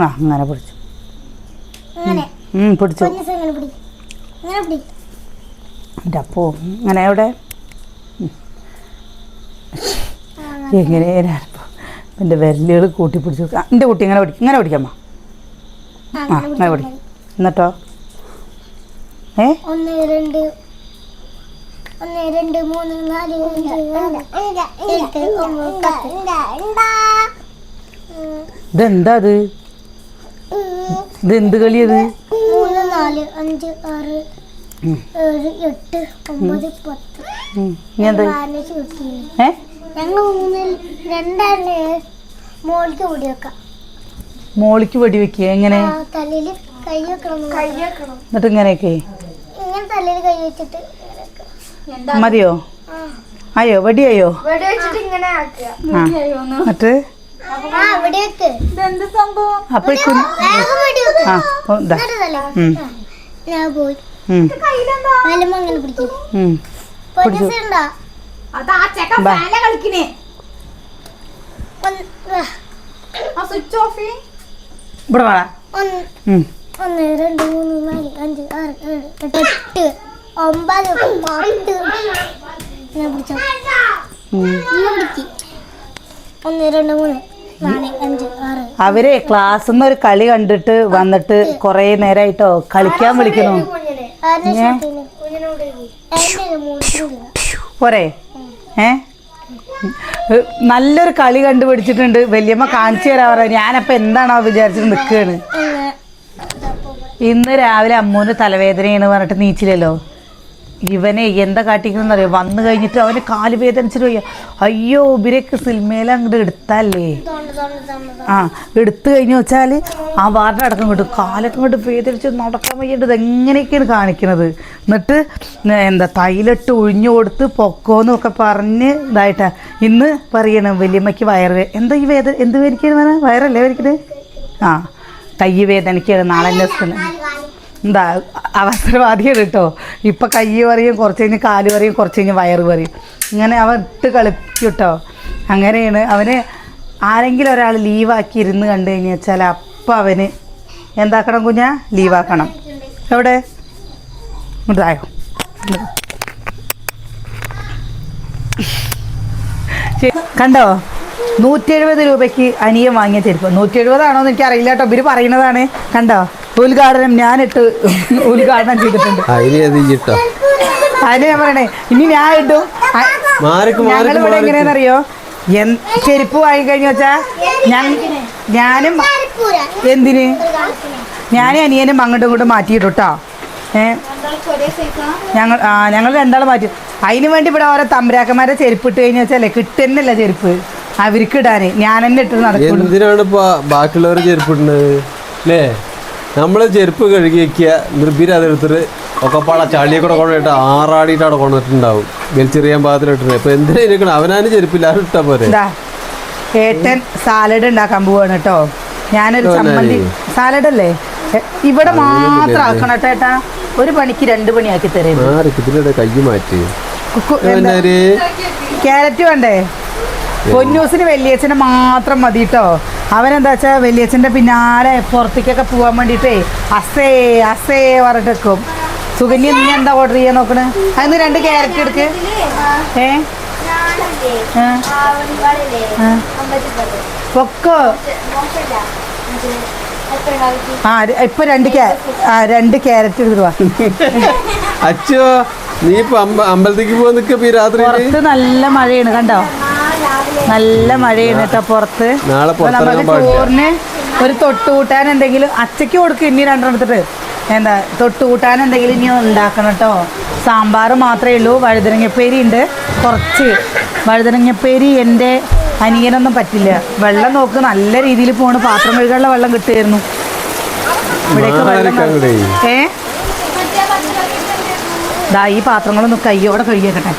ആ അങ്ങനെ പിടിച്ചു. പിടിച്ചു. എന്റെ അപ്പോ ഇങ്ങനെ എവിടെ? ആ, എങ്ങനെയാണിപ്പോൾ എന്റെ വിരലുകൾ കൂട്ടി പിടിച്ചു. എന്റെ കുട്ടി ഇങ്ങനെ പിടിക്കും. ഇങ്ങനെ പിടിക്കാമ്മ ആ, അങ്ങനെ പിടിക്കും. എന്നിട്ടോ? ഏ? ഒന്ന് രണ്ട്. ഒന്ന് രണ്ട് മൂന്ന് നാല് അഞ്ച് ആറ് എട്ട് ഒമ്പത് പത്ത് ഉം, ഇതെന്താ അത് ഇതെന്ത് എന്ത് കളിയത്? മൂന്ന് നാല് അഞ്ച് ആറ്. ഏഴ് എട്ട് ഒമ്പത് പത്ത്. ഞങ്ങൾ രണ്ടാണ് മോളിക്ക് വെടി വെക്കുക എങ്ങനെ? ആ, തലയിൽ കൈ വെക്കണം കൈ വെക്കണം. എന്നിട്ട് ഇങ്ങനെയൊക്കെ. ഇങ്ങനെ തലയിൽ കൈ വെച്ചിട്ട്. മതിയോ? ആ. അയ്യോ വെടിയായോ? വെടി ആക്കുക ആ ഉം. ഞാൻ പോയി. ഉം, മേലുമ്പോ അങ്ങനെ പിടിക്കും. ഉം. അതാ ചെക്കൻ ബാ. ഫാന കളിക്കണേ. ഒന്ന് ആ, ആ സ്വിച്ച് ഓഫ് ചെയ്യ്. ഇവിടെ വേണം ഒന്ന് ഉം. ഒന്ന് രണ്ട് മൂന്ന് നാല് അഞ്ച് ആറ് ഏഴ് എട്ട് എട്ട് ഒമ്പത് പത്ത്. ഞാൻ പിടിച്ചോ. ഉം. നീ പിടിക്ക്. ഒന്ന് രണ്ട് മൂന്ന്. അവർ ക്ലാസ്സിൽ നിന്ന് ഒരു കളി കണ്ടിട്ട് വന്നിട്ട് കൊറേ നേരായിട്ടോ? കളിക്കാൻ വിളിക്കുന്നു പോരെ. ഏ? നല്ലൊരു കളി കണ്ടുപിടിച്ചിട്ടുണ്ട്. വല്യമ്മ കാണിച്ചു തരാ പറയാ ഞാനപ്പോ എന്താണോ വിചാരിച്ചിട്ട് നിൽക്കുകയാണ് ഇന്ന് രാവിലെ അമ്മൂന് തലവേദനയാണ് പറഞ്ഞിട്ട് നീച്ചില്ലല്ലോ. ഇവനെ എന്താ കാട്ടിക്കുന്നറിയോ വന്നു കഴിഞ്ഞിട്ട് അവന് കാൽ വേദനിച്ചിട്ട് വയ്യ. അയ്യോ ഇവരൊക്കെ സിനിമയിൽ അങ്ങോട്ട് എടുത്തല്ലേ ആ എടുത്തു കഴിഞ്ഞു വെച്ചാൽ ആ വാറിന്റെ അടക്കം കിട്ടും കാലൊക്കെ ഇങ്ങോട്ട് വേദനിച്ച് നടക്കാൻ വയ്യേണ്ടത് എങ്ങനെയൊക്കെയാണ് കാണിക്കുന്നത് എന്നിട്ട് എന്താ തൈലിട്ട് ഒഴിഞ്ഞു കൊടുത്ത് പൊക്കോന്നൊക്കെ പറഞ്ഞ് ഇതായിട്ടാ. ഇന്ന് പറയണം വല്യമ്മയ്ക്ക് വയറ് എന്താ ഈ വേദന എന്ത് വേദനിക്കാണ് വയറല്ലേ വേദനിക്കുന്നത് ആ കൈ വേദനിക്കാണ് നാളെ എന്റെ എന്താ അവസരവാദിയാണ് കേട്ടോ. ഇപ്പം കൈ പറയും കുറച്ച് കഴിഞ്ഞ് കാൽ പറയും കുറച്ച് കഴിഞ്ഞ് വയറ് പറയും ഇങ്ങനെ അവൻ ഇട്ട് കളിക്കും കേട്ടോ. അങ്ങനെയാണ് അവന് ആരെങ്കിലും ഒരാൾ ലീവാക്കി ഇരുന്ന് കണ്ടു കഴിഞ്ഞ് വെച്ചാൽ അപ്പം അവന് എന്താക്കണം കുഞ്ഞാ? ലീവാക്കണം എവിടെ? ഇതായോ കണ്ടോ? നൂറ്റി എഴുപത് രൂപയ്ക്ക് അനിയൻ വാങ്ങിയ ചെരുപ്പ്. നൂറ്റി എഴുപതാണോ എന്ന് എനിക്ക് അറിയില്ല കേട്ടോ. ഇവർ പറയുന്നതാണ്. കണ്ടോ? ഉദ്ഘാടനം ഞാനിട്ട് ഉദ്ഘാടനം ചെയ്തിട്ടുണ്ട്. അതിന് ഞാൻ പറയണേ ഇനി ഞാൻ ഇട്ടു ഞങ്ങളിവിടെ എങ്ങനെയാണെന്നറിയോ ചെരുപ്പ് വാങ്ങി കഴിഞ്ഞു വെച്ചാ ഞാൻ ഞാനും എന്തിന്? ഞാനും അനിയനും അങ്ങോട്ടും ഇങ്ങോട്ടും മാറ്റിയിട്ടു കേട്ടോ ഏ? ഞങ്ങൾ ആ ഞങ്ങൾ രണ്ടാളും മാറ്റി. അതിന് വേണ്ടി ഇവിടെ ഓരോ തമ്പരാക്കന്മാരെ ചെരുപ്പ് ഇട്ട് കഴിഞ്ഞാൽ വെച്ചാലേ കിട്ടുന്നില്ല ചെരുപ്പ്? അവർക്ക് ഇടാന്. ഞാൻ തന്നെ ഇട്ട് ഇപ്പൊ ബാക്കിയുള്ളവർ ചെരുപ്പ് ഇടുന്നത്? നമ്മൾ ചെരുപ്പ് കഴുകി വെക്കുക നിർബീര അതെടുത്തിട്ട് ഒക്കെ പാടെ ചളിയെ കൂടെ കൊണ്ടിട്ട് ആറാടിയിട്ടാണ് കൊണ്ടിട്ടുണ്ടാവും വലിച്ചെറിയാൻ പാകത്തിലിട്ടുണ്ട് ഇപ്പൊ എന്തിനാ ഇരിക്കണം അവനാന് ചെരുപ്പില്ല? അത് ഇട്ടാ പോരെ? ഏട്ടൻ സാലഡ് ഉണ്ടാക്കാൻ പോവാണ് കേട്ടോ. ഞാനൊരു ചമ്മന്തി സാലഡ് അല്ലേ ഇവിടെ മാത്രം ആക്കണം കേട്ടോ. ഏട്ടാ ഒരു പണിക്ക് രണ്ട് പണിയാക്കി തരും കൈ മാറ്റി ക്യാരറ്റ് വേണ്ടേ? പൊന്നൂസിന് വലിയച്ഛന് മാത്രം മതി കേട്ടോ. അവനെന്താ വെച്ചാൽ വലിയച്ഛന്റെ പിന്നാലെ പുറത്തേക്കൊക്കെ പോകാൻ വേണ്ടിയിട്ടേ അസേ അസേ പറഞ്ഞിട്ട് വെക്കും സുകന്യ നീ എന്താ ഓർഡർ ചെയ്യാൻ നോക്കണേ? അതിന് രണ്ട് ക്യാരറ്റ് എടുക്ക്. ഏ. പൊക്കോ? ആ ഇപ്പൊ രണ്ട് ആ രണ്ട് ക്യാരറ്റ് എടുത്തിട്ട് അച്ഛോ നീ ഇപ്പൊ അമ്പ അമ്പലത്തേക്ക് പോകാൻ നിൽക്കപ്പോ രാത്രി നല്ല മഴയാണ് കണ്ടോ? നല്ല മഴയാണ് കേട്ടോ പുറത്ത്. നമുക്ക് ചോറിന് ഒരു തൊട്ട് കൂട്ടാൻ എന്തെങ്കിലും അച്ചയ്ക്ക് കൊടുക്കും ഇനി രണ്ടെടുത്തിട്ട് എടുത്തിട്ട്. എന്താ തൊട്ട് കൂട്ടാൻ എന്തെങ്കിലും ഇനി ഉണ്ടാക്കണം കേട്ടോ സാമ്പാർ മാത്രമേ ഉള്ളൂ. വഴുതനങ്ങപ്പേരി ഉണ്ട്. കുറച്ച് വഴുതനങ്ങപ്പേരി എന്റെ അനിയനൊന്നും പറ്റില്ല. വെള്ളം നോക്ക് നല്ല രീതിയിൽ പോണ്. പാത്രം കഴുകാനുള്ള വെള്ളം കിട്ടുമായിരുന്നു ഇവിടേക്ക് വെള്ളം മാറിക്ക് ഏ? ദാ ഈ പാത്രങ്ങളൊന്നും കയ്യോടെ കഴുകിയേക്കട്ടെ.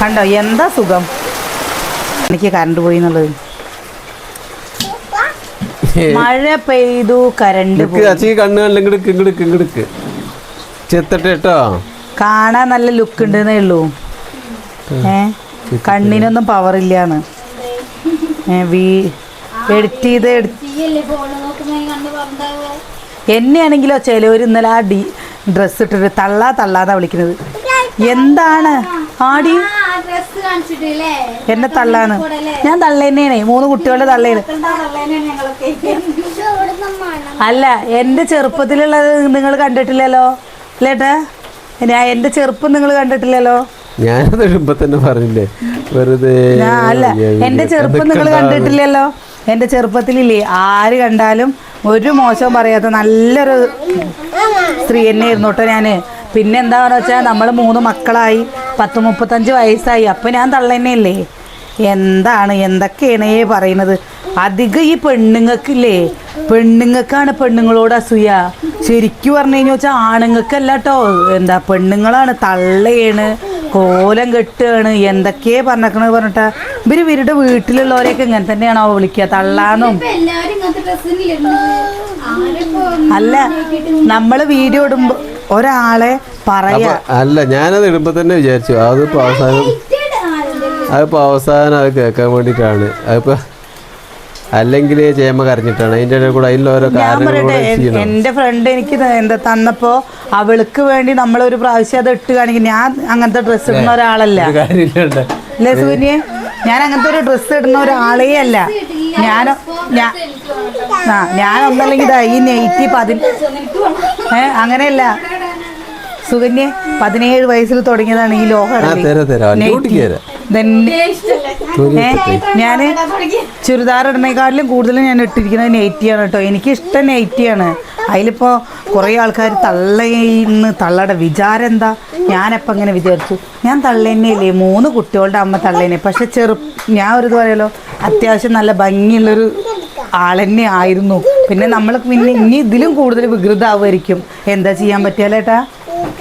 കണ്ടോ എന്താ സുഖം? എനിക്ക് കറണ്ട് പോയി എന്നുള്ളത്. മഴ പെയ്തു കറണ്ട് ചെത്തട്ടോ കാണാൻ നല്ല ലുക്ക് ഉണ്ടെന്നേ ഉള്ളൂ. ഏ? കണ്ണിനൊന്നും പവർ ഇല്ലാന്ന്. എഡിറ്റ് ചെയ്ത് എന്നെയാണെങ്കിലോ ചിലവർ ഇന്നലെ ആ ഡി ഡ്രസ്സ് ഇട്ടിട്ട് തള്ളാ തള്ളാന്നാ വിളിക്കുന്നത്. എന്താണ്? ആടി ഡ്രസ് എന്നെ തള്ളാണ് ഞാൻ തള്ളേനെയാണ് മൂന്ന് കുട്ടികളുടെ തള്ളേന് അല്ല എന്റെ ചെറുപ്പത്തിലുള്ളത് നിങ്ങൾ കണ്ടിട്ടില്ലല്ലോ? അല്ലേട്ടാ ഞാൻ എന്റെ ചെറുപ്പം നിങ്ങൾ കണ്ടിട്ടില്ലല്ലോ? ഞാൻ തന്നെ പറഞ്ഞില്ലേ? വെറുതെ അല്ല എന്റെ ചെറുപ്പം നിങ്ങൾ കണ്ടിട്ടില്ലല്ലോ? എന്റെ ചെറുപ്പത്തിലില്ലേ ആര് കണ്ടാലും ഒരു മോശവും പറയാത്ത നല്ലൊരു സ്ത്രീ തന്നെയായിരുന്നു കേട്ടോ ഞാൻ പിന്നെ എന്താണെന്ന് വെച്ചാൽ നമ്മൾ മൂന്ന് മക്കളായി പത്ത് മുപ്പത്തഞ്ച് വയസ്സായി. അപ്പം ഞാൻ തള്ളന്നെയല്ലേ എന്താണ്? എന്തൊക്കെയാണ് പറയുന്നത്? അധികം ഈ പെണ്ണുങ്ങൾക്കില്ലേ? പെണ്ണുങ്ങൾക്കാണ് പെണ്ണുങ്ങളോട് അസൂയ. ശരിക്കും പറഞ്ഞു കഴിഞ്ഞാൽ വെച്ചാൽ ആണുങ്ങൾക്കല്ല കേട്ടോ എന്താ പെണ്ണുങ്ങളാണ് തള്ളയാണ് കോലം കെട്ടുകയാണ് എന്തൊക്കെയാ പറഞ്ഞേക്കണത് പറഞ്ഞിട്ടാ. ഇവർ ഇവരുടെ വീട്ടിലുള്ളവരെയൊക്കെ ഇങ്ങനെ തന്നെയാണോ വിളിക്കുക തള്ളാന്നും. അല്ല നമ്മൾ വീഡിയോ ഇടുമ്പോ ഒരാളെ പറയാ. അല്ല ഞാനത് ഇടുമ്പോ തന്നെ വിചാരിച്ചു അതിപ്പോ അവസാനം അതിപ്പോ അവസാനം അത് കേൾക്കാൻ വേണ്ടിട്ടാണ് അതിപ്പോ അല്ലെങ്കിൽ ചേമ കരഞ്ഞിട്ടാണ്. അതിന്റെ ഇടയിൽ കൂടെ അതിൽ ഓരോ എന്റെ ഫ്രണ്ട് എനിക്ക് എന്താ തന്നപ്പോ അവൾക്ക് വേണ്ടി നമ്മൾ ഒരു പ്രാവശ്യം അത് ഇട്ട് കാണിക്കും ഞാൻ അങ്ങനത്തെ ഡ്രസ്സ് ഇടുന്ന ഒരാളല്ല. അല്ലേ സൂര്യ ഞാൻ അങ്ങനത്തെ ഒരു ഡ്രസ്സ് ഇടുന്ന ഒരാളേ അല്ല ഞാൻ ഞാനൊന്നല്ലെങ്കിൽ ആ ഞാൻ ഒന്നല്ലെങ്കിൽ ഇതാ ഈ നെയ്റ്റി പതി ഏ അങ്ങനെയല്ല. സുകന്യ പതിനേഴ് വയസ്സിൽ തുടങ്ങിയതാണ് ഈ ലോഹ ഞാൻ ചുരിദാർ ഇടുന്നേക്കാട്ടിലും കൂടുതൽ ഞാൻ ഇട്ടിരിക്കുന്നത് നെയ്റ്റിയാണ് കേട്ടോ. എനിക്ക് ഇഷ്ടം നെയ്റ്റിയാണ് അതിലിപ്പോൾ കുറേ ആൾക്കാർ തള്ളയിന്ന് തള്ളയുടെ വിചാരം എന്താ? ഞാനപ്പോൾ അങ്ങനെ വിചാരിച്ചു. ഞാൻ തള്ളേനെയല്ലേ മൂന്ന് കുട്ടികളുടെ അമ്മ തള്ളേനെ പക്ഷെ ചെറു ഞാൻ ഒരു പറയാലോ അത്യാവശ്യം നല്ല ഭംഗിയുള്ളൊരു ആളെന്നെ ആയിരുന്നു. പിന്നെ നമ്മൾ പിന്നെ ഇനി ഇതിലും കൂടുതൽ വികൃതമാവുമായിരിക്കും എന്താ ചെയ്യാൻ പറ്റിയാലേട്ടാ?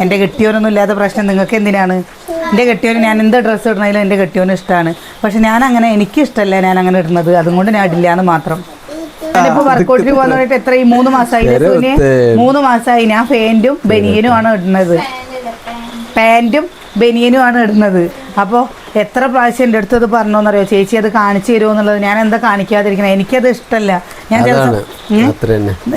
എന്റെ കെട്ടിയോനൊന്നും ഇല്ലാത്ത പ്രശ്നം നിങ്ങൾക്ക് എന്തിനാണ്? എന്റെ കെട്ടിയോന് ഞാൻ എന്ത് ഡ്രസ്സ് ഇടണമെങ്കിലും എന്റെ കെട്ടിയോന് ഇഷ്ടമാണ് പക്ഷെ ഞാൻ അങ്ങനെ എനിക്ക് ഇഷ്ടമല്ല ഞാൻ അങ്ങനെ ഇടുന്നത് അതുകൊണ്ട് ഞാൻ ഇടില്ല എന്ന് മാത്രം. ഞാനിപ്പോ വർക്കൗട്ടിന് പോകുന്ന പറഞ്ഞിട്ട് എത്ര ഈ മൂന്ന് മാസമായി മൂന്ന് മാസമായി ഞാൻ ഫാന്റും ബനിയനും ആണ് ഇടുന്നത് പാന്റും ബനിയനും ആണ് ഇടുന്നത്. അപ്പോൾ എത്ര പ്രാവശ്യം എന്റെ അടുത്ത് അത് പറഞ്ഞോന്നറിയോ? ചേച്ചി അത് കാണിച്ചു തരുമോ എന്നുള്ളത് ഞാൻ എന്താ കാണിക്കാതിരിക്കണേ? എനിക്കത് ഇഷ്ടമല്ല ഞാൻ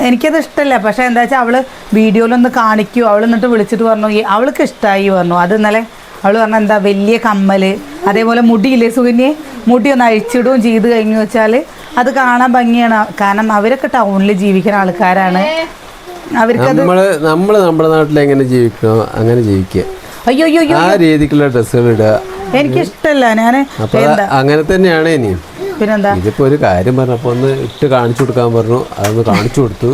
എനിക്കത് ഇഷ്ടമല്ല പക്ഷെ എന്താ വെച്ചാൽ അവൾ വീഡിയോയിലൊന്ന് കാണിക്കൂ. അവൾ എന്നിട്ട് വിളിച്ചിട്ട് പറഞ്ഞു അവൾക്ക് ഇഷ്ടമായി പറഞ്ഞു. അത് ഇന്നലെ അവൾ പറഞ്ഞ എന്താ വലിയ കമ്മൽ അതേപോലെ മുടിയില്ലേ സുകന്യെ? മുടി ഒന്ന് അഴിച്ചിടുകയും ചെയ്ത് കഴിഞ്ഞു വെച്ചാൽ അത് കാണാൻ ഭംഗിയാണ്. കാരണം അവരൊക്കെ ടൗണിൽ ജീവിക്കുന്ന ആൾക്കാരാണ്. അവർക്ക് നമ്മൾ നമ്മൾ നമ്മുടെ നാട്ടിൽ എങ്ങനെ ജീവിക്കണോ അങ്ങനെ ജീവിക്കുക. അയ്യോ അയ്യോ ആ രീതിക്കുള്ള ഡ്രസ്സുകൾ ഇടുക. എനിക്കിഷ്ടമല്ല ഞാൻ അങ്ങനെ തന്നെയാണ് ഇനി. പിന്നെന്താ? ഇതിപ്പോ ഒരു കാര്യം പറഞ്ഞപ്പോ ഒന്ന് ഇട്ട് കാണിച്ചു കൊടുക്കാൻ പറഞ്ഞു. അതൊന്ന് കാണിച്ചു കൊടുത്തു.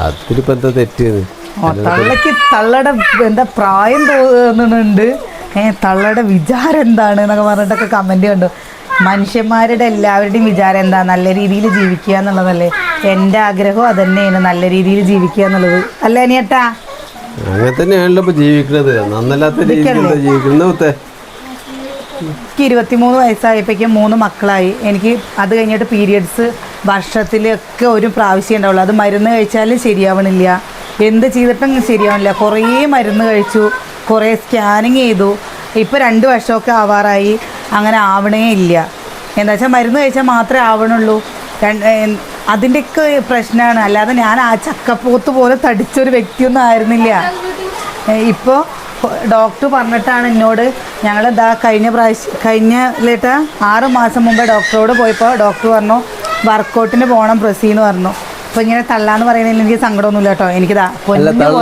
അതിലിപ്പോ എന്താ തെറ്റ്? തള്ളക്ക് തള്ളടെ എന്താ പ്രായം തോന്നുന്നുണ്ട്. ഏ തള്ളയുടെ വിചാരം എന്താണ് എന്നൊക്കെ പറഞ്ഞിട്ടൊക്കെ കമന്റ് കണ്ടു. മനുഷ്യന്മാരുടെ എല്ലാവരുടെയും വിചാരം എന്താ? നല്ല രീതിയിൽ ജീവിക്കുക എന്നുള്ളതല്ലേ. എന്റെ ആഗ്രഹം അതന്നെയാണ് നല്ല രീതിയിൽ ജീവിക്കുക എന്നുള്ളത്. അല്ലേ അനിയേട്ടാ അങ്ങനെ തന്നെയാണല്ലോ ഇപ്പൊ ജീവിക്കുന്നത് നന്നല്ലാത്ത രീതിയിൽ ജീവിക്കുന്നത് എനിക്ക് ഇരുപത്തിമൂന്ന് വയസ്സായപ്പോഴേക്കും മൂന്ന് മക്കളായി. എനിക്ക് അത് കഴിഞ്ഞിട്ട് പീരിയഡ്സ് വർഷത്തിലൊക്കെ ഒരു പ്രാവശ്യം ഉണ്ടാവുള്ളൂ. അത് മരുന്ന് കഴിച്ചാലും ശരിയാവണില്ല. എന്ത് ചെയ്തിട്ടും ശരിയാവണില്ല. കുറേ മരുന്ന് കഴിച്ചു. കുറേ സ്കാനിങ് ചെയ്തു. ഇപ്പോൾ രണ്ട് വർഷമൊക്കെ ആവാറായി. അങ്ങനെ ആവണേ ഇല്ല. എന്താ വെച്ചാൽ മരുന്ന് കഴിച്ചാൽ മാത്രമേ ആവണുള്ളൂ. അതിന്റെയൊക്കെ പ്രശ്നമാണ്. അല്ലാതെ ഞാൻ ആ ചക്കപ്പോത്ത് പോലെ തടിച്ചൊരു വ്യക്തിയൊന്നും ആയിരുന്നില്ല. ഇപ്പോൾ ഡോക്ടർ പറഞ്ഞിട്ടാണ് എന്നോട് ഞങ്ങൾ ഇതാ കഴിഞ്ഞ പ്രാവശ്യം കഴിഞ്ഞ ലേട്ടാ ആറ് മാസം മുമ്പ് ഡോക്ടറോട് പോയപ്പോൾ ഡോക്ടർ പറഞ്ഞു വർക്കൗട്ടിന് പോകണം പ്രസീന്ന് പറഞ്ഞു. അപ്പോൾ ഇങ്ങനെ തള്ളാന്ന് പറയുന്നതിൽ എനിക്ക് സങ്കടമൊന്നുമില്ല കേട്ടോ. എനിക്കിതാ അല്ല പൊന്നു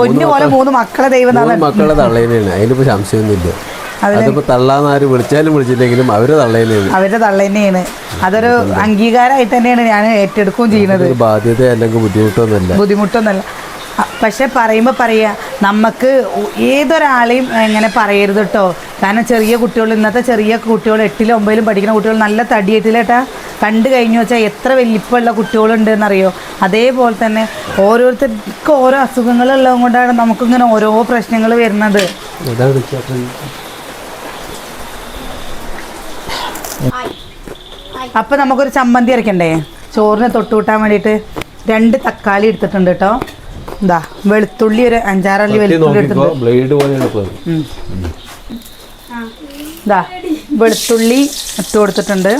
മൂന്ന് പോലെ മൂന്ന് മക്കളെ ദൈവം മക്കളെ തള്ളേനെയാണ്. അതിലിപ്പോ സംശയമൊന്നുമില്ല. അതിപ്പോ തള്ളാന്ന് ആര് വിളിച്ചാലും വിളിച്ചില്ലെങ്കിലും അവർ തള്ളേനെയാണ്. അവരുടെ തള്ള തന്നെയാണ് അതൊരു അംഗീകാരമായിട്ട് തന്നെയാണ് ഞാൻ ഏറ്റെടുക്കുകയും ചെയ്യുന്നത്. ഒരു ബാധ്യത അല്ലെങ്കിൽ ബുദ്ധിമുട്ടൊന്നുമല്ല. ബുദ്ധിമുട്ടൊന്നുമല്ല. പക്ഷെ പറയുമ്പോൾ പറയുക നമുക്ക് ഏതൊരാളെയും എങ്ങനെ പറയരുത് കേട്ടോ കാരണം ചെറിയ കുട്ടികൾ ഇന്നത്തെ ചെറിയ കുട്ടികൾ എട്ടിലും ഒമ്പതിലും പഠിക്കുന്ന കുട്ടികൾ നല്ല തടിയേറ്റിലേട്ടാ കണ്ടു കഴിഞ്ഞു വെച്ചാൽ എത്ര വലിപ്പമുള്ള കുട്ടികളുണ്ട് എന്നറിയോ അതേപോലെ തന്നെ ഓരോരുത്തർക്കും ഓരോ അസുഖങ്ങളുള്ളത് കൊണ്ടാണ് നമുക്കിങ്ങനെ ഓരോ പ്രശ്നങ്ങൾ വരുന്നത്. അപ്പം നമുക്കൊരു ചമ്മന്തി അരക്കണ്ടേ? ചോറിന് തൊട്ടുവിട്ടാൻ വേണ്ടിയിട്ട് രണ്ട് തക്കാളി എടുത്തിട്ടുണ്ട് കേട്ടോ ഇതാ വെളുത്തുള്ളി ഒരു അഞ്ചാറല്ലി വെളുത്തുള്ളി ബ്ലേഡ്. ഇതാ വെളുത്തുള്ളി ഇട്ട് കൊടുത്തിട്ടുണ്ട്.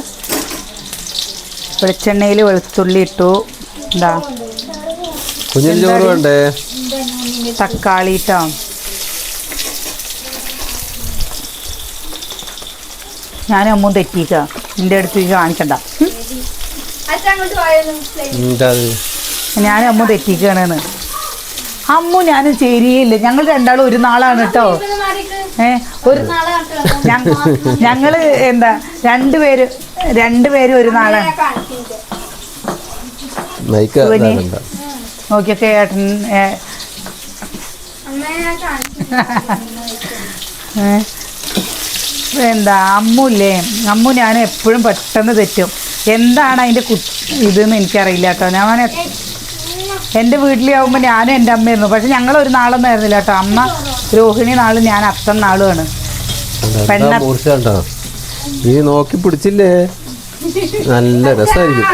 വെളിച്ചെണ്ണയിൽ വെളുത്തുള്ളി ഇട്ടു. വേണ്ടേ? തക്കാളി ഇട്ടോ? ഞാൻ അമ്മ തെറ്റിക്ക എന്റെ അടുത്ത് ഇത് കാണിക്കണ്ട ഞാൻ അമ്മ തെറ്റിക്കാണെന്ന് അമ്മു ഞാനും ചേരിയില്ല ഞങ്ങൾ രണ്ടാളും ഒരു നാളാണ് കേട്ടോ. ഏ ഒരു ഞങ്ങൾ എന്താ രണ്ടുപേര് രണ്ടുപേരും ഒരു നാളാണ് ഓക്കെ നോക്കിയൊക്കെ ഏട്ടൻ എന്താ അമ്മുല്ലേ? അമ്മു ഞാൻ എപ്പോഴും പെട്ടെന്ന് തെറ്റും. എന്താണ് അതിന്റെ കു ഇതെന്ന് എനിക്കറിയില്ല കേട്ടോ. ഞാൻ എന്റെ വീട്ടിലാവുമ്പോൾ ഞാനും എന്റെ അമ്മയായിരുന്നു. പക്ഷെ ഞങ്ങൾ ഒരു നാളൊന്നും ആയിരുന്നില്ല കേട്ടോ. അമ്മ രോഹിണി നാളും ഞാൻ അത്തം നാളുമാണ്. പെണ്ണ നീ നോക്കി പിടിച്ചില്ലേ? നല്ല രസമായിരിക്കും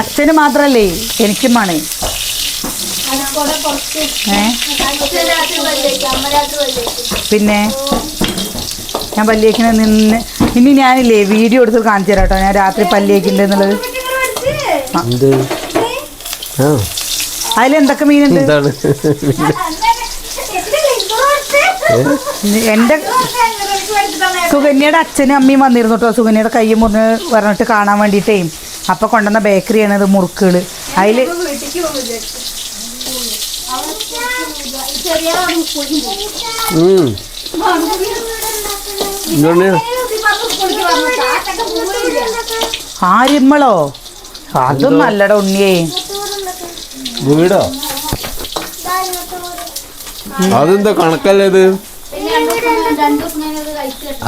അച്ഛന് മാത്രല്ലേ? എനിക്കും വേണേ. അച്ഛൻ അമ്മ പിന്നെ? ഞാൻ പല്ലിയേക്കിനെ നിന്ന് ഇനി ഞാനില്ലേ വീഡിയോ എടുത്ത് കാണിച്ചു തരാം കേട്ടോ ഞാൻ രാത്രി പല്ലിയേക്കിന്റെ എന്നുള്ളത്. അതിലെന്തൊക്കെ മീനുണ്ട് എന്റെ എന്റെ സുകന്യയുടെ അച്ഛനും അമ്മയും വന്നിരുന്നു കേട്ടോ. സുകന്യയുടെ കൈ മുറിഞ്ഞ് പറഞ്ഞിട്ട് കാണാൻ വേണ്ടിയിട്ടേ. അപ്പൊ കൊണ്ടുവന്ന ബേക്കറിയാണ് ഇത് മുറുക്കുകൾ അതിൽ വീട്ടിലേക്ക് പോകും ചെറിയ ആരിമ്മളോ? അതും നല്ലട ഉണ്ണിയേ. വീടോ? അതെന്തോ കണക്കല്ലേ ഇത്?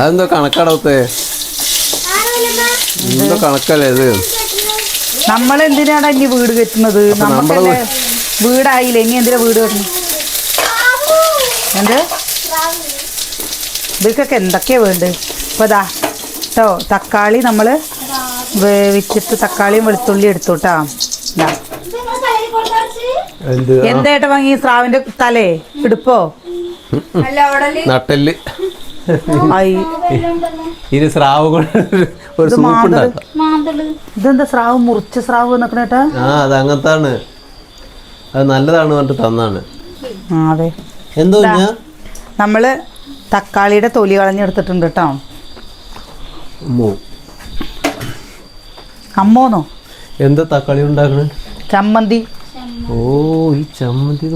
അതെന്തോ കണക്കടത്തെ എന്തോ കണക്കല്ലേ ഇത്? നമ്മൾ എന്തിനാണ് ഇനി വീട് കെട്ടുന്നത്? നമ്മളെ നമ്മുടെ നമുക്കല്ലേ വീടായില്ല? ഇനി എന്തിനാ വീട് കെട്ടുന്നത് എന്ത്? ഇവർക്കൊക്കെ എന്തൊക്കെയാ വേണ്ടത്? അപ്പോൾ ഇതാ കേട്ടോ തക്കാളി നമ്മൾ വേവിച്ചിട്ട് തക്കാളിയും വെളുത്തുള്ളി എടുത്തു കേട്ടോ ഇതാ എന്തായിട്ട് വാങ്ങി? സ്രാവിന്റെ തലേ ഇടുപ്പോ നട്ടൽ സ്രാവ് ഒരു സൂപ്പ് ഇതെന്താ സ്രാവ്? മുറിച്ച സ്രാവ് ആ അത് അങ്ങനത്താണ്. അത് നല്ലതാണ് പറഞ്ഞിട്ട് തന്നാണ്. അതെ. എന്തോ ദാ. തക്കാളിയുടെ തൊലി കളഞ്ഞെടുത്തിട്ടുണ്ട് കേട്ടോ അമ്മോന്നോ? എന്താ തക്കാളി ഉണ്ടാക്കണേ? ചമ്മന്തി. ഓ ഈ ചമ്മന്തി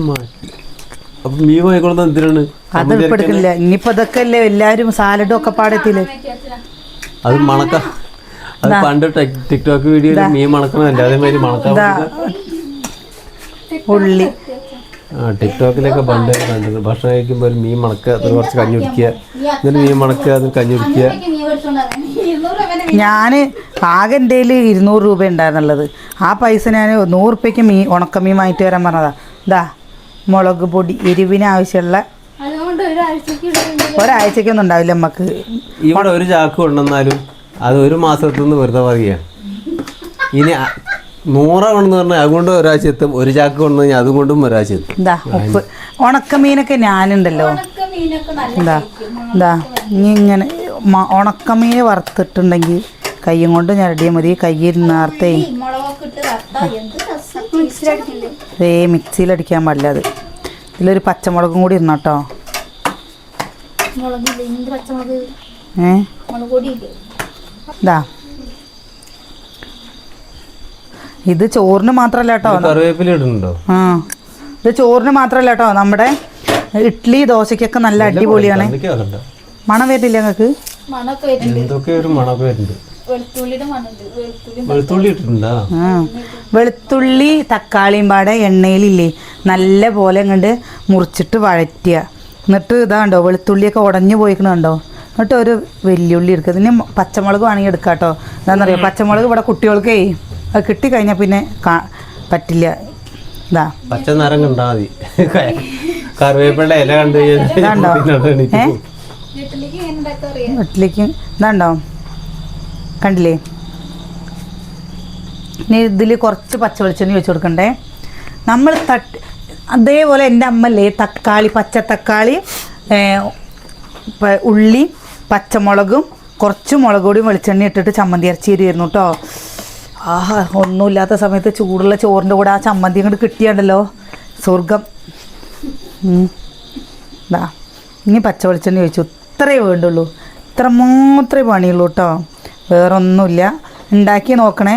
അപ്പൊ മീൻ വാങ്ങിക്കൊള്ളുന്ന എന്തിനാണ്? അത് ചമ്മന്തി ഇപ്പൊ അരക്കാന്? എടുക്കില്ല ഇനിയിപ്പോ ഇതൊക്കെ അല്ലേ എല്ലാരും സാലഡും ഒക്കെ പാടത്തില്ലേ അത് മണക്ക. അത്. പണ്ട് ടിക്- ടിക്ടോക്ക് വീഡിയോയിൽ മീൻ മണക്കണമല്ല അതേമാതിരി മണക്കാൻ ഉള്ളി. ടിക്ടോക്കിലൊക്കെ പണ്ട് കണ്ടിരുന്നു. ഭക്ഷണം കഴിക്കുമ്പോൾ ഒരു മീൻ മണക്കുക അതിൽ കുറച്ച് കഞ്ഞി കുടിക്കുക. എന്നിട്ട് മീൻ മണക്കുക അതിൽ കഞ്ഞി കുടിക്കുക. ഞാൻ ആകെ എന്റെ കയ്യിൽ ഇരുന്നൂറ് രൂപ ഉണ്ടായിരുന്നുള്ളത്. ആ പൈസ ഞാൻ നൂറ് റുപ്യക്ക് മീൻ ഉണക്കമീൻ വാങ്ങിട്ട് വരാൻ പറഞ്ഞതാ. ഇതാ മുളക് പൊടി എരിവിന് ആവശ്യമുള്ള ഒരാഴ്ചക്കൊന്നും ഉണ്ടാവില്ല നമുക്ക് ഇവിടെ ഒരു ചാക്ക് കൊണ്ടുവന്നാലും അത് ഒരു മാസത്തിൽ നിന്ന് വെറുതെ പറയുക ഇനി നൂറാ കൊണ്ടെന്ന് പറഞ്ഞാൽ അതുകൊണ്ട് ഒരാഴ്ച എത്തും ഒരു ചാക്ക് കൊണ്ടു കഴിഞ്ഞാൽ അതുകൊണ്ടും ഒരാഴ്ച എത്തും എന്താ ഉപ്പ്. ഉണക്കമീനൊക്കെ ഞാനുണ്ടല്ലോ. ഉണക്ക മീനൊക്കെ നല്ല എന്താ എന്താ ഇനി ഇങ്ങനെ ഉണക്കമീൻ വറുത്തിട്ടുണ്ടെങ്കിൽ കയ്യും കൊണ്ട് ഞരടിയ മതി. കയ്യിൽ മിക്സിലടിക്കണ്ടേ ദേ മിക്സിയിലടിക്കാൻ പാടില്ല അത്. ഇതിലൊരു പച്ചമുളകും കൂടി ഇടണം കേട്ടോ. ഏ? ഇതാ ഇത് ചോറിന് മാത്രല്ല കേട്ടോ. കറിവേപ്പില ഇടുന്നുണ്ടോ? ആ. ഇത് ചോറിന് മാത്രല്ല കേട്ടോ. നമ്മുടെ ഇഡ്ഡലി ദോശയ്ക്കൊക്കെ നല്ല അടിപൊളിയാണ്. കണ്ടോ? മണം വരുന്നില്ല മണമുണ്ട്. വെളുത്തുള്ളി തക്കാളിയും പാടെ എണ്ണയിലില്ലേ? നല്ല പോലെ ഇങ്ങോട്ട് മുറിച്ചിട്ട് വഴറ്റുക എന്നിട്ട് ഇതാണ്ടോ വെളുത്തുള്ളിയൊക്കെ ഉടഞ്ഞു പോയിക്കണുണ്ടോ എന്നിട്ട് ഒരു വെല്ലുള്ളി എടുക്കുക ഇതിന് പച്ചമുളക് വേണമെങ്കിൽ എടുക്കാം കേട്ടോ എന്താണെന്നറിയോ? പച്ചമുളക് ഇവിടെ കുട്ടികൾക്കേ അത് കിട്ടിക്കഴിഞ്ഞാൽ പിന്നെ കാ പറ്റില്ല. ഇതാ. പച്ച നിറം കണ്ടാ മതി. കറിവേപ്പില ഇല കണ്ടു വീട്ടിലേക്ക് ഇതാണ്ടോ? കണ്ടില്ലേ? ഇനി ഇതിൽ കുറച്ച് പച്ച വെളിച്ചെണ്ണ വെച്ച് കൊടുക്കണ്ടേ? നമ്മൾ തട്ട് അതേപോലെ എന്റെ അമ്മല്ലേ തക്കാളി പച്ച തക്കാളി ഉള്ളി പച്ചമുളകും കുറച്ച് മുളക് പൊടിയും വെളിച്ചെണ്ണ ഇട്ടിട്ട് ചമ്മന്തി ഇറച്ചി ഇരുന്നു കേട്ടോ. ആഹാ ഒന്നുമില്ലാത്ത സമയത്ത് ചൂടുള്ള ചോറിന്റെ കൂടെ ആ ചമ്മന്തി കൊണ്ട് കിട്ടിയാണ്ടല്ലോ. സ്വർഗം ഇതാ ഇനി പച്ച വെളിച്ചെണ്ണ ചോദിച്ചു ഇത്രയേ വേണ്ടുള്ളൂ. ഇത്ര മാത്രമേ പണിയുള്ളൂ കേട്ടോ വേറൊന്നുമില്ല. ഉണ്ടാക്കി നോക്കണേ.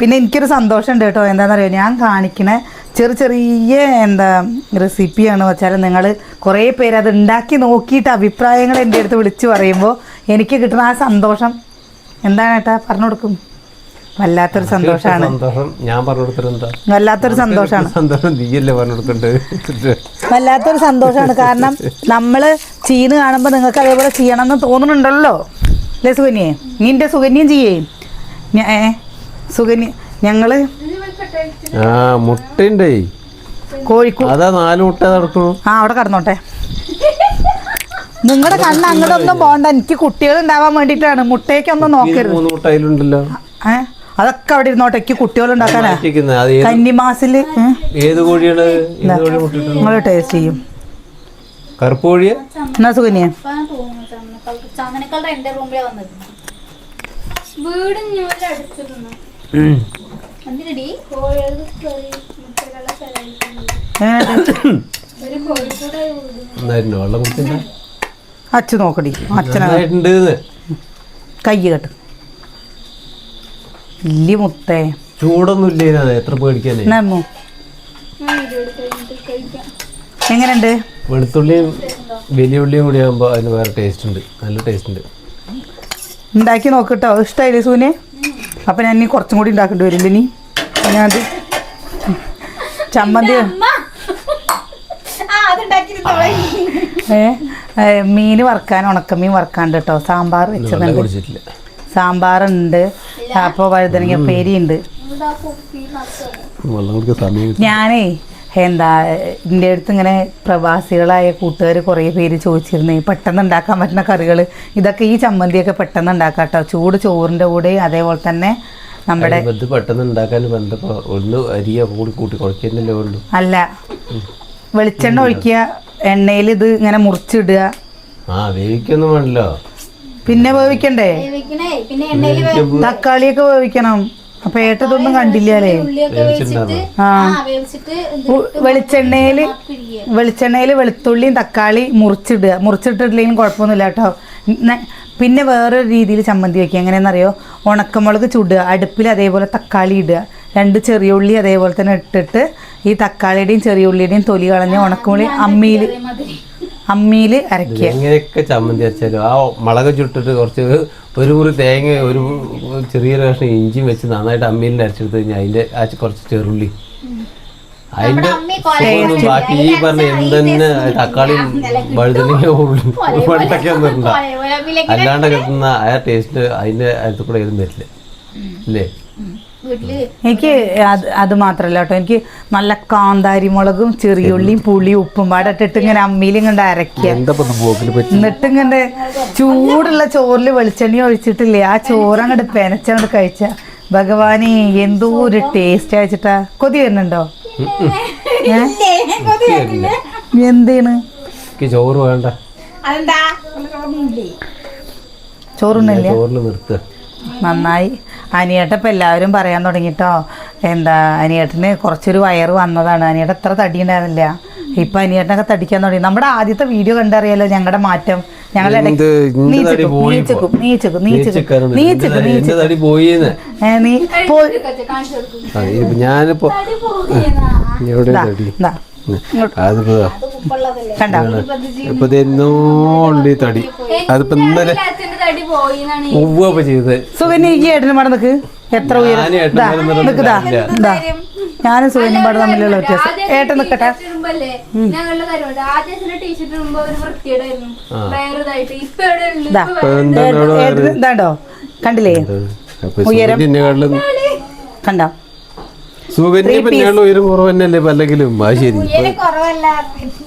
പിന്നെ എനിക്കൊരു സന്തോഷമുണ്ട് കേട്ടോ എന്താണെന്നറിയോ? ഞാൻ കാണിക്കണ ചെറിയ ചെറിയ എന്താ റെസിപ്പിയാണ്. വെച്ചാൽ നിങ്ങൾ കുറേ പേര് അത് ഉണ്ടാക്കി നോക്കിയിട്ട് അഭിപ്രായങ്ങൾ എന്റെ അടുത്ത് വിളിച്ച് പറയുമ്പോൾ എനിക്ക് കിട്ടുന്ന ആ സന്തോഷം. എന്താണ് ഏട്ടാ? പറഞ്ഞു കൊടുക്കും. വല്ലാത്തൊരു സന്തോഷമാണ് സന്തോഷം. ഞാൻ പറഞ്ഞു കൊടുത്തിട്ടെന്താ വല്ലാത്തൊരു സന്തോഷമാണ് സന്തോഷം. നീയല്ലേ പറഞ്ഞു കൊടുക്കണ്ട് വല്ലാത്തൊരു സന്തോഷമാണ് കാരണം നമ്മൾ ചീന് കാണുമ്പോൾ നിങ്ങൾക്ക് അതേപോലെ ചെയ്യണമെന്ന് തോന്നുന്നുണ്ടല്ലോ. അല്ലേ സുകന്യെ? നിന്റെ സുകന്യം ചെയ്യേ. സുഗന്യ ഏ സുകന്യ ഞങ്ങൾ ആ മുട്ടയുണ്ടേ. കോഴിക്കോട് അതാ നാല് മുട്ട നടക്കണു ആ അവിടെ കടന്നോട്ടെ. നിങ്ങളുടെ കണ്ണ് അങ്ങോട്ടൊന്നും പോണ്ട. എനിക്ക് കുട്ടികൾ ഉണ്ടാവാൻ വേണ്ടിയിട്ടാണ്. മുട്ടയ്ക്കൊന്നും നോക്കരുത്. മൂന്ന് മുട്ട അതിലുണ്ടല്ലോ. ഏ? അതൊക്കെ അവിടെ ഇരുന്നോട്ടെ എനിക്ക് കുട്ടികൾ ഉണ്ടാക്കാനാ കന്നിമാസിൽ ഏത് കോഴിയാണ്? നിങ്ങൾ ടേസ്റ്റ് ചെയ്യും. കറുപ്പ് കോഴിയാ? എന്നാ നോക്കടി അച്ഛനായിട്ടുണ്ട് കൈ കെട്ട്. വലിയ മുത്തേ ചൂടൊന്നും ഇല്ലേ എത്ര കഴിക്കാം എങ്ങനെയുണ്ട്? വെളുത്തുള്ളിയും വലിയ ഉള്ളിയും കൂടി ആകുമ്പോൾ അതിന് വേറെ ടേസ്റ്റ് ഉണ്ട് നല്ല ടേസ്റ്റ് ഉണ്ട് ഉണ്ടാക്കി നോക്കട്ടോ ഇഷ്ടമായില്ലേ സൂനെ? അപ്പം ഞാൻ ഇനി കുറച്ചും കൂടി ഉണ്ടാക്കേണ്ടി വരില്ല ഇനി? ഞാനത് ചമ്മന്തി. ഏ? മീൻ വറുക്കാൻ ഉണക്കമീൻ വറുക്കാണ്ട് കേട്ടോ സാമ്പാർ വെച്ചതുണ്ട്. സാമ്പാറുണ്ട്. അപ്പോൾ വഴുതനങ്ങ പേരിയുണ്ട്. ഞാനേ എന്താ എന്റെ അടുത്ത് ഇങ്ങനെ പ്രവാസികളായ കൂട്ടുകാർ കുറേ പേര് ചോദിച്ചിരുന്നു പെട്ടെന്ന് ഉണ്ടാക്കാൻ പറ്റുന്ന കറികൾ ഇതൊക്കെ ഈ ചമ്മന്തിയൊക്കെ പെട്ടെന്ന് ഉണ്ടാക്കാം കേട്ടോ ചൂട് ചോറിന്റെ കൂടെ അതേപോലെ തന്നെ നമ്മുടെ പെട്ടെന്ന് ഉണ്ടാക്കാൻ ഒന്ന് അരിയ കൂടി കൂട്ടി കുഴക്കുന്നല്ലേ ഉള്ളൂ. അല്ല വെളിച്ചെണ്ണ ഒഴിക്കുക എണ്ണയിൽ ഇത് ഇങ്ങനെ മുറിച്ചിടുക. ആ വേവിക്കൊന്നും വേണല്ലോ. പിന്നെ വേവിക്കണ്ടേ? വേവിക്കണേ. പിന്നെ എണ്ണയിൽ തക്കാളിയൊക്കെ വേവിക്കണം. അപ്പൊ ഏട്ടതൊന്നും കണ്ടില്ലേ ഉള്ളിയൊക്കെ വെച്ചിട്ട് ആ. വെളിച്ചെണ്ണയിൽ വേവിച്ചിട്ട് വെളിച്ചെണ്ണയിൽ വെളുത്തുള്ളിയും തക്കാളി മുറിച്ചിടുക. മുറിച്ചിട്ടില്ലെങ്കിലും കുഴപ്പമൊന്നുമില്ല കേട്ടോ. പിന്നെ വേറൊരു രീതിയിൽ ചമ്മന്തി വെക്കുക. എങ്ങനെയാണെന്നറിയോ? ഉണക്കമുളക് ചുടുക. അടുപ്പിൽ അതേപോലെ തക്കാളി ഇടുക. രണ്ട് ചെറിയ ഉള്ളി അതേപോലെ തന്നെ ഇട്ടിട്ട് ഈ തക്കാളിയുടെയും ചെറിയ ഉള്ളിയുടെയും തൊലി കളഞ്ഞ് ഉണക്കമുളി അമ്മിയിൽ അമ്മിയിൽ അരക്കുക എങ്ങനെയൊക്കെ ചമ്മന്തി അരച്ചാലും ആ മുളക് ചുട്ടിട്ട് കുറച്ച് ഒരു മുറി തേങ്ങ ഒരു ചെറിയൊരു കഷ്ണം ഇഞ്ചിയും വെച്ച് നന്നായിട്ട് അമ്മിയിൽ അരച്ചെടുത്ത് കഴിഞ്ഞാൽ അതിന്റെ ആ കുറച്ച് ചെറുള്ളി. അതിന്റെ ബാക്കി ഈ പറഞ്ഞ എന്തെന്നെ തക്കാളിയും വഴുതനങ്ങ ഉള്ളി വെണ്ടയ്ക്ക ഒന്നും അല്ലാണ്ട് കിട്ടുന്ന ആ ടേസ്റ്റ് അതിന്റെ അടുത്ത് കൂടെ ഏതും വരില്ല. അല്ലേ എനിക്ക് അത് അത് മാത്രല്ല കേട്ടോ. എനിക്ക് നല്ല കാന്താരി മുളകും ചെറിയുള്ളിയും പുളിയും ഉപ്പും പാടെ ഇട്ടിട്ട് ഇങ്ങനെ അമ്മിയിൽ കണ്ട് അരക്കുക എന്നിട്ട് ഇങ്ങനെ ചൂടുള്ള ചോറിൽ വെളിച്ചെണ്ണ ഒഴിച്ചിട്ടില്ലേ. ആ ചോറ് അങ്ങോട്ട് പെനച്ചങ്ങോട്ട് കഴിച്ച. ഭഗവാനെ എന്തോ ഒരു ടേസ്റ്റ് അയച്ചിട്ടാ കൊതി വരുന്നുണ്ടോ? എന്തേണ്? എനിക്ക് ചോറ് വേണ്ട. അതെന്താ? ചോറിന് നിർത്തുക നന്നായി. അനിയേട്ടപ്പം എല്ലാവരും പറയാൻ തുടങ്ങിട്ടോ. എന്താ അനിയേട്ടന് കുറച്ചൊരു വയറ് വന്നതാണ്. അനിയേട്ടൻ എത്ര തടി ഉണ്ടായിരുന്നില്ല ഇപ്പൊ അനിയേട്ടനൊക്കെ തടിക്കാൻ തുടങ്ങി. നമ്മുടെ ആദ്യത്തെ വീഡിയോ കണ്ടറിയാലോ ഞങ്ങളുടെ മാറ്റം? ഞങ്ങൾ ഇപ്പൊ? ഞാനിപ്പോ അതിപ്പോ. കണ്ടോ? ഇപ്പൊ തടി. അതിപ്പോ ഇന്നലെ തടി പോയി എന്നാണ് ഉവ്വ ചെയ്ത് സുകന്യ ഈ ഏട്ടനും പാടെ നിക്ക്. എത്ര ഉയരം? ഞാനും ഏട്ടനും. ഞാനും സുകന്യം പാട് തമ്മിലുള്ള വ്യത്യാസം. ഏട്ടൻ നിക്കട്ടെ. ഞങ്ങളുടെ കാര്യമുണ്ട് ആദ്യം ടീഷർട്ട് ഇടുമ്പോ ഒരു വൃത്തിയുടായിരുന്നു വേറെതായിട്ട് ഇപ്പൊ എവിടെ ഉണ്ട്? ദാ, ഇപ്പൊ എന്താ ഏട്ടൻ- ഇവിടെ ഏട്ടന് ഇതാണ്ടോ? കണ്ടില്ലേ? അപ്പൊ ഉയരം. കണ്ടോ. പിന്നെയുള്ള ഉയരം കുറവ് തന്നെയല്ലേ ഇപ്പൊ അല്ലെങ്കിലും. ആ ശരി. ഇപ്പൊ കുറവല്ല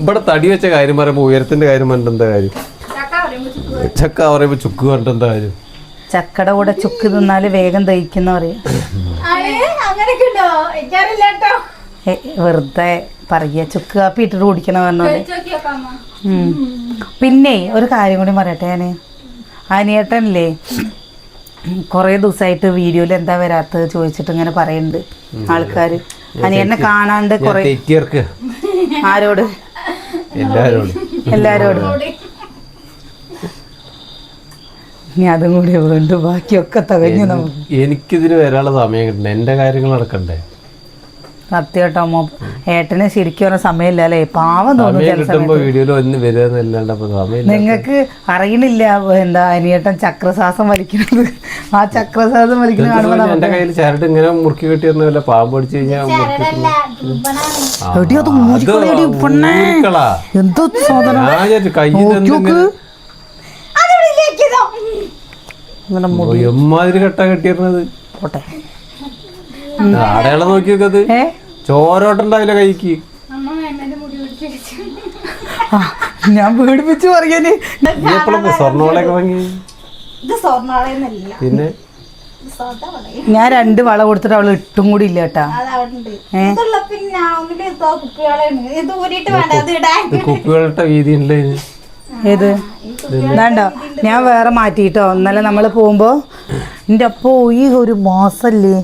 ഇവിടെ തടി വെച്ച കാര്യം പറയുമ്പോ ഉയരത്തിന്റെ കാര്യം പറഞ്ഞിട്ട് എന്താ കാര്യം? ചക്ക പറയുമ്പോ ചുക്ക് പറഞ്ഞിട്ട് എന്താ കാര്യം? ചക്കയുടെ കൂടെ ചുക്ക് തിന്നാൽ വേഗം ദഹിക്കുന്ന പറയാ. വെറുതെ പറയുക ചുക്ക് കാപ്പി ഇട്ടിട്ട് കുടിക്കണ ഉം. പിന്നെ ഒരു കാര്യം കൂടി പറയട്ടെ ഞാൻ അനിയേട്ടനില്ലേ കുറേ ദിവസമായിട്ട് വീഡിയോയിൽ എന്താ വരാത്തത് ചോദിച്ചിട്ട് ഇങ്ങനെ പറയുന്നുണ്ട് ആൾക്കാര്. അനിയനെ കാണാണ്ട് കൊറേ ആരോട്? എല്ലാരോടും. എല്ലാരോടും. ഇനി അതും കൂടി വേണ്ടു ബാക്കിയൊക്കെ തികഞ്ഞു നമുക്ക്. എനിക്കിതിന് വരാനുള്ള സമയം കിട്ടില്ല. എന്റെ കാര്യങ്ങൾ നടക്കണ്ടേ? സത്യട്ടോ മോ. ഏട്ടന് ശരിക്കും പറഞ്ഞ സമയമില്ല അല്ലേ പാവം തോന്നുന്നു വീഡിയോയിൽ ഒന്ന് നിങ്ങൾക്ക് അറിയണില്ല എന്താ അനിയേട്ടൻ ചക്രശ്വാസം വലിക്കുന്നത്. ആ ചക്രശ്വാസം വലിക്കുന്നത് കാണുമ്പോൾ എന്റെ നമുക്ക് കയ്യിൽ ചരട് ഇങ്ങനെ മുറുക്കി കെട്ടിയിരുന്നില്ല പാമ്പ് അടിച്ചു കഴിഞ്ഞാൽ. എന്തോ സാധനം നോക്കി നോക്ക്. ഇങ്ങനെ മുടി എമ്മാതിരി കെട്ട കെട്ടിയിരുന്നത്. പോട്ടെ. അടയാളം നോക്കി നോക്കത് ഏ? ചോരോട്ടുണ്ടാവില്ല കൈക്ക്. ഞാൻ പേടിപ്പിച്ച് പറയാന്. സ്വർണോളൊക്കെ വാങ്ങി പിന്നെ? ഞാൻ രണ്ട് വള കൊടുത്തിട്ട് അവൾ ഇട്ടും കൂടി ഇല്ല കേട്ടാ. ഇത് വീതി ഉണ്ട് ഏത്? വേണ്ടോ ഞാൻ വേറെ മാറ്റിയിട്ടോ. ഇന്നലെ നമ്മൾ പോകുമ്പോൾ എന്റെ അപ്പോ ഈ ഒരു മാസല്ലേ?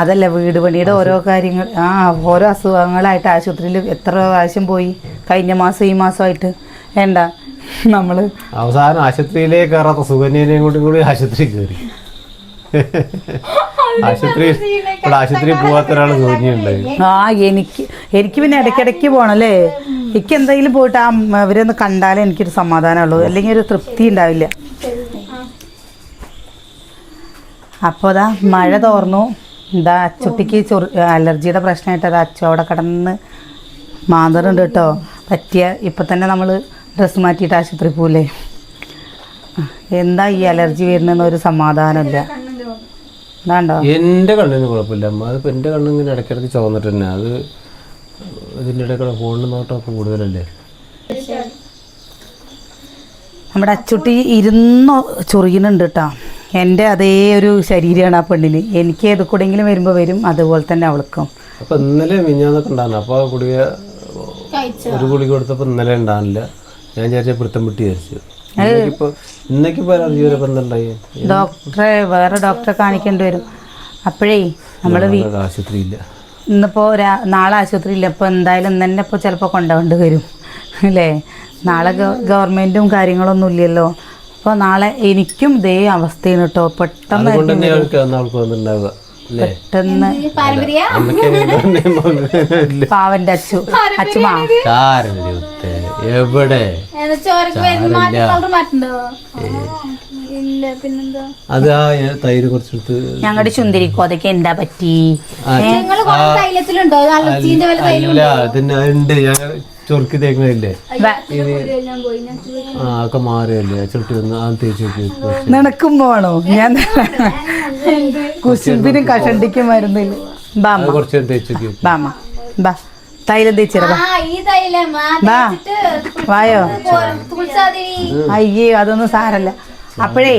അതല്ല വീട് പണിയുടെ ഓരോ കാര്യങ്ങൾ. ആ ഓരോ അസുഖങ്ങളായിട്ട് ആശുപത്രിയിൽ എത്ര പ്രാവശ്യം പോയി? കഴിഞ്ഞ മാസം ഈ മാസമായിട്ട്. വേണ്ട. നമ്മൾ അവസാനം ആശുപത്രിയിലേക്ക് കയറാത്ത സുകന്യനെയും കൂടി കൂടി ആശുപത്രി കയറി ആശുപത്രി ഇവിടെ ആശുപത്രി പോവാത്ത ഒരാൾ സുകന്യുണ്ട് ആ എനിക്ക് എനിക്ക് പിന്നെ ഇടയ്ക്കിടയ്ക്ക് പോകണല്ലേ എനിക്ക് എന്തെങ്കിലും പോയിട്ട് ആ ഉം, അവരൊന്ന് കണ്ടാലേ എനിക്കൊരു സമാധാനമുള്ളൂ. അല്ലെങ്കിൽ ഒരു തൃപ്തി ഉണ്ടാവില്ല. അപ്പോൾ അതാ മഴ തോർന്നു. എന്താ അച്ചുട്ടിക്ക് ചൊറി അലർജിയുടെ പ്രശ്നമായിട്ട് അത് അച്ചു അവിടെ കിടന്ന് മാന്തറുണ്ട് കേട്ടോ. പറ്റിയ ഇപ്പം തന്നെ നമ്മൾ ഡ്രസ്സ് മാറ്റിയിട്ട് ആശുപത്രി പോവില്ലേ എന്താ ഈ അലർജി വരുന്നതെന്ന് ഒരു സമാധാനമില്ല. എന്താണ്ടോ എന്റെ കണ്ണിന് കുഴപ്പമില്ല. അമ്മ അതിപ്പോൾ എന്റെ കണ്ണിങ്ങനെ ഇടയ്ക്കിടയ്ക്ക് ചുവന്നിട്ട് തന്നെ. അത് ഇതിന്റെ ഇടയ്ക്കുള്ള ഫോണിന് നോട്ടമൊക്കെ കൂടുതലല്ലേ? നമ്മുടെ അച്ചുട്ടി ഇരുന്ന് ചൊറിയുന്നുണ്ട് കേട്ടോ എന്റെ അതേ ഒരു ശരീരമാണ് ആ പെണ്ണിന്. എനിക്ക് ഏത് കൂടെങ്കിലും വരുമ്പോൾ വരും അതുപോലെ തന്നെ അവൾക്കും. അപ്പൊ ഇന്നലെ മിഞ്ഞാന്നൊക്കെ ഉണ്ടായിരുന്നു. അപ്പോൾ ആ ഗുളിക ഒരു കുളി കൊടുത്തപ്പോൾ ഇന്നലെ ഉണ്ടാകുന്നില്ല ഞാൻ വിചാരിച്ച പിടുത്തം വിട്ട് വിചാരിച്ചു. ഡോക്ടറെ വേറെ ഡോക്ടറെ കാണിക്കേണ്ടി വരും. അപ്പോഴേ നമ്മൾ ആശുപത്രിയില്ല. ഇന്നിപ്പോൾ രാ നാളെ ആശുപത്രിയില്ല. അപ്പോൾ എന്തായാലും ഇന്ന് തന്നെ ഇപ്പോൾ ചിലപ്പോൾ കൊണ്ടുപോകേണ്ടി വരും. അല്ലേ? നാളെ ഗവൺമെന്റും കാര്യങ്ങളൊന്നും ഇല്ലല്ലോ. അപ്പോൾ നാളെ എനിക്കും ഇതേ അവസ്ഥയാണ് കേട്ടോ പെട്ടെന്ന് പെട്ടെന്ന് പാവന്റെ അച്ചു അച്ചുമാ. എവിടെ? അത് ആ തൈര് കുറച്ചെടുത്ത് ഞങ്ങളുടെ ചുന്തിരിക്കോ അതൊക്കെ എന്താ പറ്റി? അല്ല അതിന് ഉണ്ട് ഞാൻ ചൊറുക്കി തേക്കുന്നില്ലേ പോയി. ഞാൻ ആ ഒക്കെ മാറിയല്ലേ? ചുട്ടി വന്ന് ആ തേച്ച്. നിനക്കും വേണോ? ഞാൻ കുശുമ്പിനും കഷണ്ടിക്കും മരുന്നില്ല ബാമ. കുറച്ച് തേച്ച് ബാമ. ബാ. തൈലം വായോ? തുളസാതി അയ്യേ അതൊന്നും സാരല്ല. അപ്പോഴേ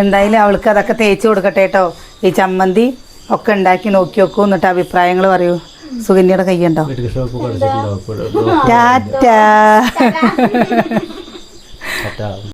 എന്തായാലും അവൾക്ക് അതൊക്കെ തേച്ച് കൊടുക്കട്ടെ കേട്ടോ. ഈ ചമ്മന്തി ഒക്കെ ഉണ്ടാക്കി നോക്കി നോക്കൂ എന്നിട്ട് അഭിപ്രായങ്ങൾ പറയൂ. സുകന്യയുടെ കൈയുണ്ടോ ടാറ്റാ.